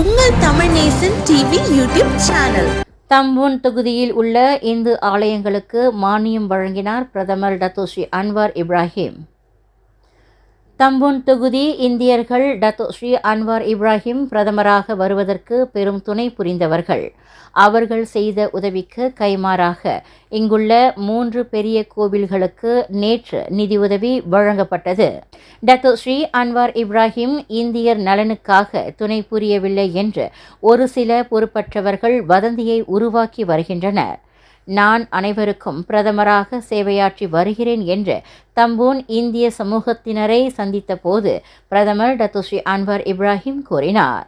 உங்கள் Tamil Nesan TV YouTube channel. Tambun தொகுதியில் உள்ள இந்து ஆலயங்களுக்கு மானியம் வழங்கினார் பிரதமர் டத்தோஸ்ரீ அன்வார் இப்ராஹிம். தம்பூன் தொகுதி இந்தியர்கள் டத்து ஸ்ரீ அன்வார் இப்ராஹிம் பிரதமராக வருவதற்கு பெரும் துணை புரிந்தவர்கள். அவர்கள் செய்த உதவிக்கு கைமாறாக இங்குள்ள மூன்று பெரிய கோவில்களுக்கு நேற்று நிதியுதவி வழங்கப்பட்டது. டத்து ஸ்ரீ அன்வார் இப்ராஹிம் இந்தியர் நலனுக்காக துணை புரியவில்லை என்று ஒரு சில பொறுப்பற்றவர்கள் வதந்தியை உருவாக்கி வருகின்றனர். நான் அனைவருக்கும் பிரதமராக சேவையாற்றி வருகிறேன் என்று தம்பூன் இந்திய சமூகத்தினரை சந்தித்த போது பிரதமர் டத்துஸ்ரீ அன்வர் இப்ராஹிம் கூறினார்.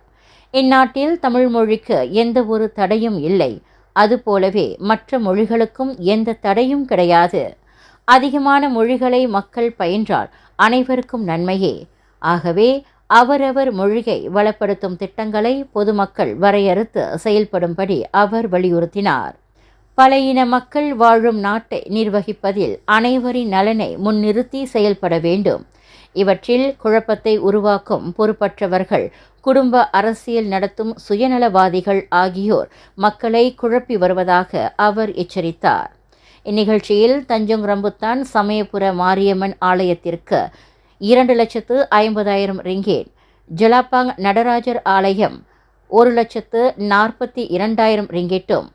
இந்நாட்டில் தமிழ் மொழிக்கு எந்த ஒரு தடையும் இல்லை. அதுபோலவே மற்ற மொழிகளுக்கும் எந்த தடையும் கிடையாது. அதிகமான மொழிகளை மக்கள் பயின்றால் அனைவருக்கும் நன்மையே. ஆகவே அவரவர் மொழியை வளப்படுத்தும் திட்டங்களை பொதுமக்கள் வரையறுத்து செயல்படும்படி அவர் வலியுறுத்தினார். பல இன மக்கள் வாழும் நாட்டை நிர்வகிப்பதில் அனைவரின் நலனை முன்னிறுத்தி செயல்பட வேண்டும். இவற்றில் குழப்பத்தை உருவாக்கும் பொறுப்பற்றவர்கள் குடும்ப அரசியல் நடத்தும் சுயநலவாதிகள் ஆகியோர் மக்களை குழப்பி வருவதாக அவர் எச்சரித்தார். இந்நிகழ்ச்சியில் தஞ்சோங் ரம்புத்தான் சமயபுர மாரியம்மன் ஆலயத்திற்கு இரண்டு லட்சத்து ஐம்பதாயிரம் ரிங்கேட் ஜலாப்பாங் நடராஜர் ஆலயம் ஒரு லட்சத்து நாற்பத்தி இரண்டாயிரம் ரிங்கெட்டும்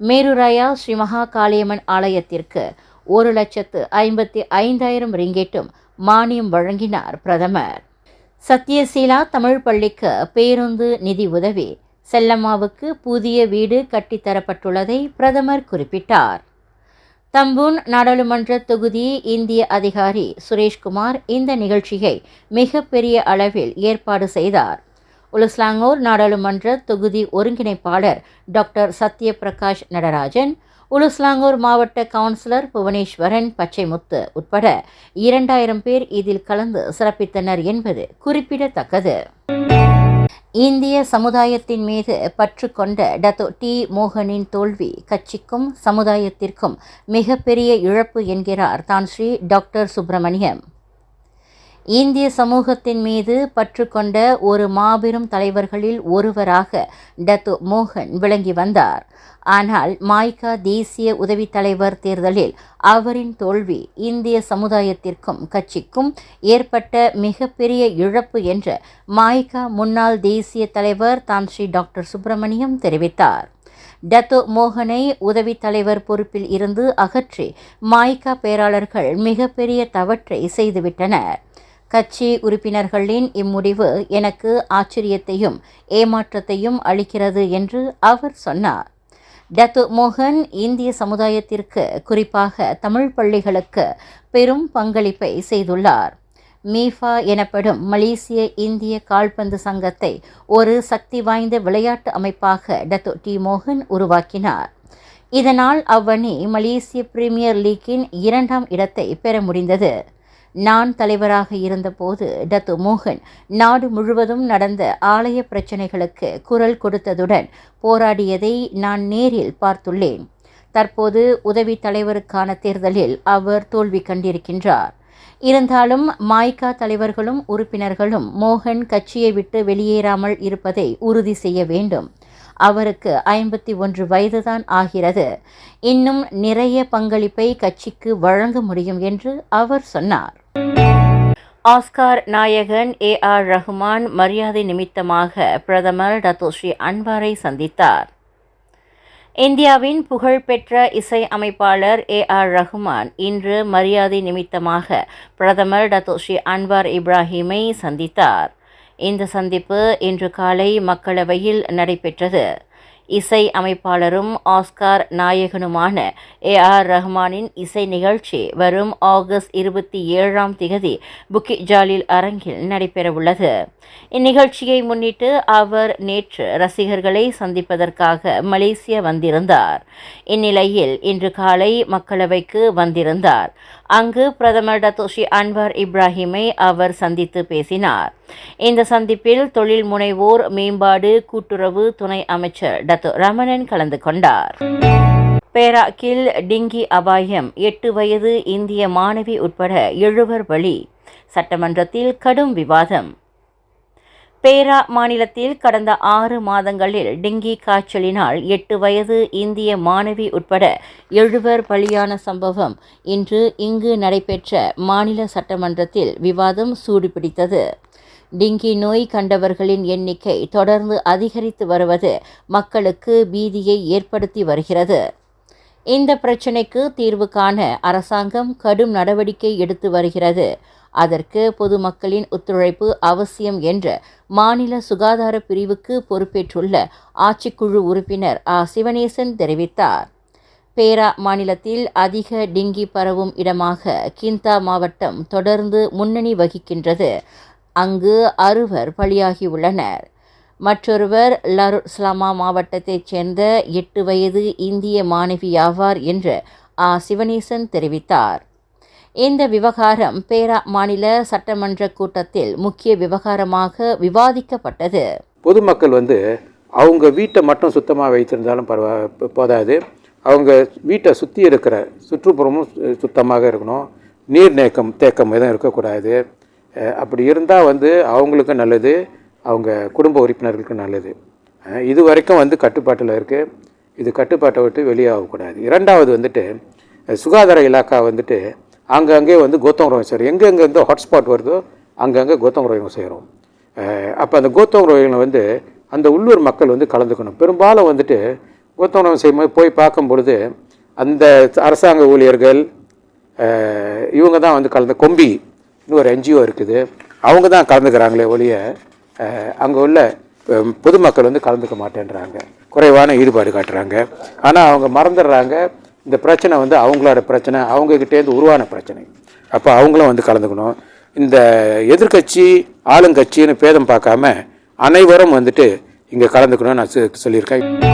மேருராயா ஸ்ரீ மகா காளியம்மன் ஆலயத்திற்கு ஒரு லட்சத்து ஐம்பத்தி ஐந்தாயிரம் ரிங்கெட்டும் மானியம் வழங்கினார் பிரதமர். சத்யசீலா தமிழ் பள்ளிக்கு பேருந்து நிதி உதவி செல்லம்மாவுக்கு புதிய வீடு கட்டித்தரப்பட்டுள்ளதை பிரதமர் குறிப்பிட்டார். தம்பூன் நாடாளுமன்ற தொகுதி இந்திய அதிகாரி சுரேஷ்குமார் இந்த நிகழ்ச்சியை மிகப்பெரிய அளவில் ஏற்பாடு செய்தார். உலுஸ்லாங்கூர் நாடாளுமன்ற தொகுதி ஒருங்கிணைப்பாளர் டாக்டர் சத்யபிரகாஷ் நடராஜன் உலுஸ்லாங்கூர் மாவட்ட கவுன்சிலர் புவனேஸ்வரன் பச்சைமுத்து உட்பட இரண்டாயிரம் பேர் இதில் கலந்து சிறப்பித்தனர் என்பது குறிப்பிடத்தக்கது. இந்திய சமுதாயத்தின் மீது பற்று கொண்ட டத்தோ டி. மோகனின் தோல்வி கட்சிக்கும் சமுதாயத்திற்கும் மிகப்பெரிய இழப்பு என்கிறார் தான் ஸ்ரீ டாக்டர் சுப்பிரமணியம். இந்திய சமூகத்தின் மீது பற்று கொண்ட ஒரு மாபெரும் தலைவர்களில் ஒருவராக டத்து மோகன் விளங்கி வந்தார். ஆனால் மாய்கா தேசிய உதவித் தலைவர் தேர்தலில் அவரின் தோல்வி இந்திய சமுதாயத்திற்கும் கட்சிக்கும் ஏற்பட்ட மிகப்பெரிய இழப்பு என்று மாய்கா முன்னாள் தேசிய தலைவர் தான் ஸ்ரீ டாக்டர் சுப்பிரமணியம் தெரிவித்தார். டத்தோ மோகனை உதவித் தலைவர் பொறுப்பில் இருந்து அகற்றி மாய்கா பேராளர்கள் மிகப்பெரிய தவற்றை செய்துவிட்டனர். கட்சி உறுப்பினர்களின் இம்முடிவு எனக்கு ஆச்சரியத்தையும் ஏமாற்றத்தையும் அளிக்கிறது என்று அவர் சொன்னார். டத்து மோகன் இந்திய சமுதாயத்திற்கு குறிப்பாக தமிழ் பள்ளிகளுக்கு பெரும் பங்களிப்பை செய்துள்ளார். மீஃபா எனப்படும் மலேசிய இந்திய கால்பந்து சங்கத்தை ஒரு சக்தி வாய்ந்த விளையாட்டு அமைப்பாக டத்து டி மோகன் உருவாக்கினார். இதனால் அவ்வணி மலேசிய பிரீமியர் லீக்கின் இரண்டாம் இடத்தை பெற முடிந்தது. நான் தலைவராக இருந்தபோது டத்து மோகன் நாடு முழுவதும் நடந்த ஆலய பிரச்சினைகளுக்கு குரல் கொடுத்ததுடன் போராடியதை நான் நேரில் பார்த்துள்ளேன். தற்போது உதவி தலைவருக்கான தேர்தலில் அவர் தோல்வி கண்டிருக்கின்றார். இருந்தாலும் மாய்கா தலைவர்களும் உறுப்பினர்களும் மோகன் கட்சியை விட்டு வெளியேறாமல் இருப்பதை உறுதி செய்ய வேண்டும். அவருக்கு ஐம்பத்தி ஒன்று வயதுதான் ஆகிறது. இன்னும் நிறைய பங்களிப்பை கட்சிக்கு வழங்க முடியும் என்று அவர் சொன்னார். ஆஸ்கார் நாயகன் ஏ ஆர் ரஹ்மான் மரியாதை நிமித்தமாக பிரதமர் டத்தோஸ்ரீ அன்வாரை சந்தித்தார். இந்தியாவின் புகழ்பெற்ற இசை அமைப்பாளர் ஏ ஆர் ரஹ்மான் இன்று மரியாதை நிமித்தமாக பிரதமர் டத்தோஸ்ரீ அன்வார் இப்ராஹிமை சந்தித்தார். இந்த சந்திப்பு இன்று காலை மக்களவையில் நடைபெற்றது. இசை அமைப்பாளரும் ஆஸ்கார் நாயகனுமான ஏ ஆர் ரஹ்மானின் இசை நிகழ்ச்சி வரும் ஆகஸ்ட் இருபத்தி ஏழாம் திகதி புக்கி ஜாலில் அரங்கில் நடைபெறவுள்ளது. இந்நிகழ்ச்சியை முன்னிட்டு அவர் நேற்று ரசிகர்களை சந்திப்பதற்காக மலேசியா வந்திருந்தார். இந்நிலையில் இன்று காலை மக்களவைக்கு வந்திருந்தார். அங்கு பிரதமர் டத்தோஷி அன்வர் இப்ராஹிமை அவர் சந்தித்து பேசினார். இந்த சந்திப்பில் தொழில் முனைவோர் மேம்பாடு கூட்டுறவு துணை அமைச்சர் டத்து ரமணன் கலந்து கொண்டார். பேராக்கில் டிங்கி அபாயம் எட்டு வயது இந்திய மாணவி உட்பட எழுவர் பலி. சட்டமன்றத்தில் கடும் விவாதம். பேரா மாநிலத்தில் கடந்த ஆறு மாதங்களில் டெங்கி காய்ச்சலினால் எட்டு வயது இந்திய மாணவி உட்பட எழுவர் பலியான சம்பவம் இன்று இங்கு நடைபெற்ற மாநில சட்டமன்றத்தில் விவாதம் சூடுபிடித்தது. டிங்கி நோய் கண்டவர்களின் எண்ணிக்கை தொடர்ந்து அதிகரித்து வருவது மக்களுக்கு பீதியை ஏற்படுத்தி வருகிறது. இந்த பிரச்சினைக்கு தீர்வு காண அரசாங்கம் கடும் நடவடிக்கை எடுத்து வருகிறது. அதற்கு பொதுமக்களின் ஒத்துழைப்பு அவசியம் என்ற மாநில சுகாதார பிரிவுக்கு பொறுப்பேற்றுள்ள ஆட்சிக்குழு உறுப்பினர் ஆ. சிவனேசன் தெரிவித்தார். பேரா மாநிலத்தில் அதிக டெங்கி பரவும் இடமாக கிந்தா மாவட்டம் தொடர்ந்து முன்னணி வகிக்கின்றது. அங்கு அறுவர் பலியாகியுள்ளனர். மற்றொருவர் லருஸ்லாமா மாவட்டத்தைச் சேர்ந்த எட்டு வயது இந்திய மாணவியாவார் என்று ஆ. சிவனேசன் தெரிவித்தார். இந்த விவகாரம் பேரா மாநில சட்டமன்ற கூட்டத்தில் முக்கிய விவகாரமாக விவாதிக்கப்பட்டது. பொதுமக்கள் வந்து அவங்க வீட்டை மட்டும் சுத்தமாக வைத்திருந்தாலும் பரவா போதாது. அவங்க வீட்டை சுற்றி இருக்கிற சுற்றுப்புறமும் சு- சுத்தமாக இருக்கணும். நீர் தேக்கம் தேக்கம் எதுவும் இருக்கக்கூடாது. அப்படி இருந்தால் வந்து அவங்களுக்கும் நல்லது. அவங்க குடும்ப உறுப்பினர்களுக்கும் நல்லது. இது வரைக்கும் வந்து கட்டுப்பாட்டில் இருக்குது இது கட்டுப்பாட்டை விட்டு வெளியாகக்கூடாது இரண்டாவது வந்துட்டு சுகாதார இலாக்கா வந்துட்டு அங்கங்கே வந்து கோத்தம் ரோகம் செய்கிறோம் எங்கெங்கே வந்து ஹாட்ஸ்பாட் வருதோ அங்கங்கே கோத்தம் ரோகம் செய்கிறோம் அப்போ அந்த கோத்தம் ரோகில் வந்து அந்த உள்ளூர் மக்கள் வந்து கலந்துக்கணும். பெரும்பாலும் வந்துட்டு கோத்தம் ரோகம் செய்யும்போது போய் பார்க்கும் பொழுது அந்த அரசாங்க ஊழியர்கள் இவங்க தான் வந்து கலந்து கொம்பி இன்னும் ஒரு என்ஜிஓ இருக்குது. அவங்க தான் கலந்துக்கிறாங்களே ஒழிய அங்கே உள்ள பொதுமக்கள் வந்து கலந்துக்க மாட்டேன்றாங்க. குறைவான ஈடுபாடு காட்டுறாங்க. ஆனால் அவங்க மறந்துடுறாங்க. இந்த பிரச்சனை வந்து அவங்களோட பிரச்சனை அவங்கக்கிட்டேருந்து உருவான பிரச்சனை. அப்போ அவங்களும் வந்து கலந்துக்கணும். இந்த எதிர்க்கட்சி ஆளுங்கட்சின்னு பேதம் பார்க்காம அனைவரும் வந்துட்டு இங்கே கலந்துக்கணும்னு நான் சொ- சொல்லியிருக்கேன்.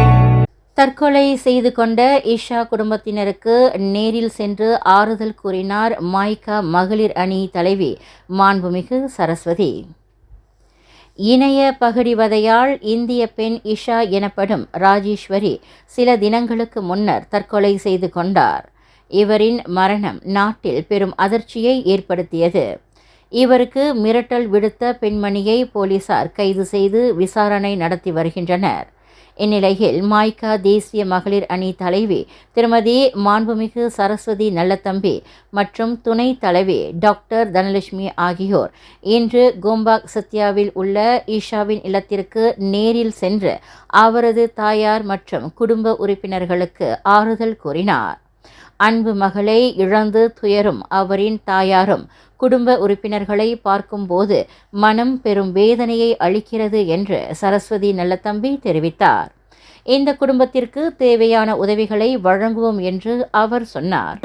தற்கொலை செய்து கொண்ட ஈஷா குடும்பத்தினருக்கு நேரில் சென்று ஆறுதல் கூறினார் மாய்கா மகளிர் அணி தலைவி மாண்புமிகு சரஸ்வதி. இணைய பகடிவதையால் இந்திய பெண் இஷா எனப்படும் ராஜேஸ்வரி சில தினங்களுக்கு முன்னர் தற்கொலை செய்து கொண்டார். இவரின் மரணம் நாட்டில் பெரும் அதிர்ச்சியை ஏற்படுத்தியது. இவருக்கு மிரட்டல் விடுத்த பெண்மணியை போலீசார் கைது செய்து விசாரணை நடத்தி வருகின்றனர். இந்நிலையில் மாய்கா தேசிய மகளிர் அணி தலைவி திருமதி மாண்புமிகு சரஸ்வதி நல்லத்தம்பி மற்றும் துணை தலைவி டாக்டர் தனலட்சுமி ஆகியோர் இன்று கோம்பாக் சத்யாவில் உள்ள ஈஷாவின் இல்லத்திற்கு நேரில் சென்று அவரது தாயார் மற்றும் குடும்ப உறுப்பினர்களுக்கு ஆறுதல் கூறினார். அன்பு மகளை இழந்து துயரும் அவரின் தாயாரும் குடும்ப உறுப்பினர்களை பார்க்கும்போது மனம் பெரும் வேதனையை அளிக்கிறது என்று சரஸ்வதி நல்லத்தம்பி தெரிவித்தார். இந்த குடும்பத்திற்கு தேவையான உதவிகளை வழங்குவோம் என்று அவர் சொன்னார்.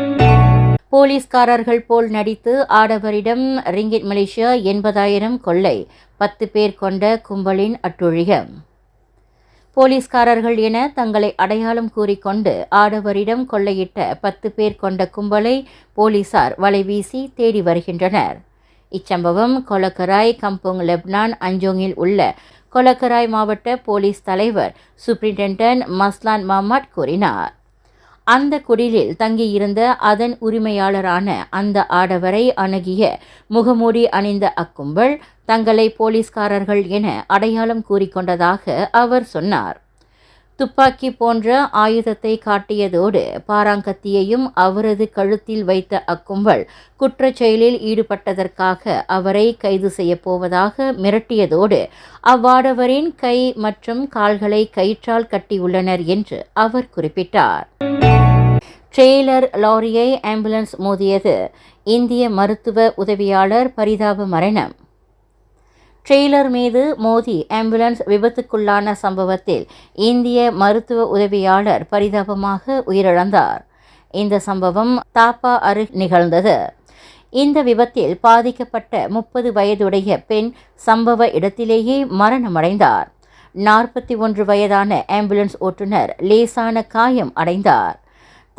போலீஸ்காரர்கள் போல் நடித்து ஆடவரிடம் ரிங்கிட் மலேசியா எண்பதாயிரம் கொள்ளை பத்து பேர் கொண்ட கும்பலின் அட்டுழியம் போலீஸ்காரர்கள் என தங்களை அடையாளம் கூறிக்கொண்டு ஆடவரிடம் கொள்ளையிட்ட பத்து பேர் கொண்ட கும்பலை போலீசார் வலைவீசி தேடி வருகின்றனர். இச்சம்பவம் கொலக்கராய் கம்போங் லெப்னான் அஞ்சோங்கில் உள்ள கொலக்கராய் மாவட்ட போலீஸ் தலைவர் சூப்பரிண்டென்டன்ட் மஸ்லான் மஹ்மத் கூறினார். அந்த குடிலில் தங்கியிருந்த அதன் உரிமையாளரான அந்த ஆடவரை அணுகிய முகமூடி அணிந்த அக்கும்பல் தங்களை போலீஸ்காரர்கள் என அடையாளம் கூறிக்கொண்டதாக அவர் சொன்னார். துப்பாக்கி போன்ற ஆயுதத்தை காட்டியதோடு பாராங்கத்தியையும் அவரது கழுத்தில் வைத்த அக்கும்பல் குற்றச் செயலில் ஈடுபட்டதற்காக அவரை கைது செய்யப் போவதாக மிரட்டியதோடு அவ்வாடவரின் கை மற்றும் கால்களை கயிற்றால் கட்டியுள்ளனர் என்று அவர் குறிப்பிட்டார். ட்ரெய்லர் லாரியை ஆம்புலன்ஸ் மோதியது. இந்திய மருத்துவ உதவியாளர் பரிதாப மரணம். ட்ரெய்லர் மீது மோதி ஆம்புலன்ஸ் விபத்துக்குள்ளான சம்பவத்தில் இந்திய மருத்துவ உதவியாளர் பரிதாபமாக உயிரிழந்தார். இந்த சம்பவம் தாப்பா அருகே நிகழ்ந்தது. இந்த விபத்தில் பாதிக்கப்பட்ட முப்பது வயதுடைய பெண் சம்பவ இடத்திலேயே மரணமடைந்தார். நாற்பத்தி ஒன்று வயதான ஆம்புலன்ஸ் ஓட்டுநர் லேசான காயம் அடைந்தார்.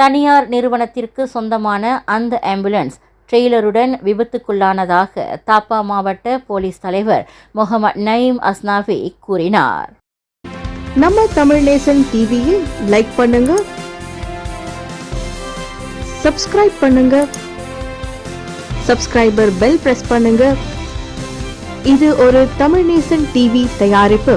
தனியார் நிறுவனத்திற்கு சொந்தமான அந்த ஆம்புலன்ஸ் ட்ரெய்லருடன் விபத்துக்குள்ளானதாக தாப்பா மாவட்ட போலீஸ் தலைவர் முகமது நயீம் அஸ்னாஃபி கூறினார். நம்ம தமிழ் நேசன் டிவியில் லைக் பண்ணுங்க சப்ஸ்கிரைப் பண்ணுங்க சப்ஸ்கிரைபர் பெல் பிரஸ் பண்ணுங்க. இது ஒரு தமிழ் நேசன் டிவி தயாரிப்பு.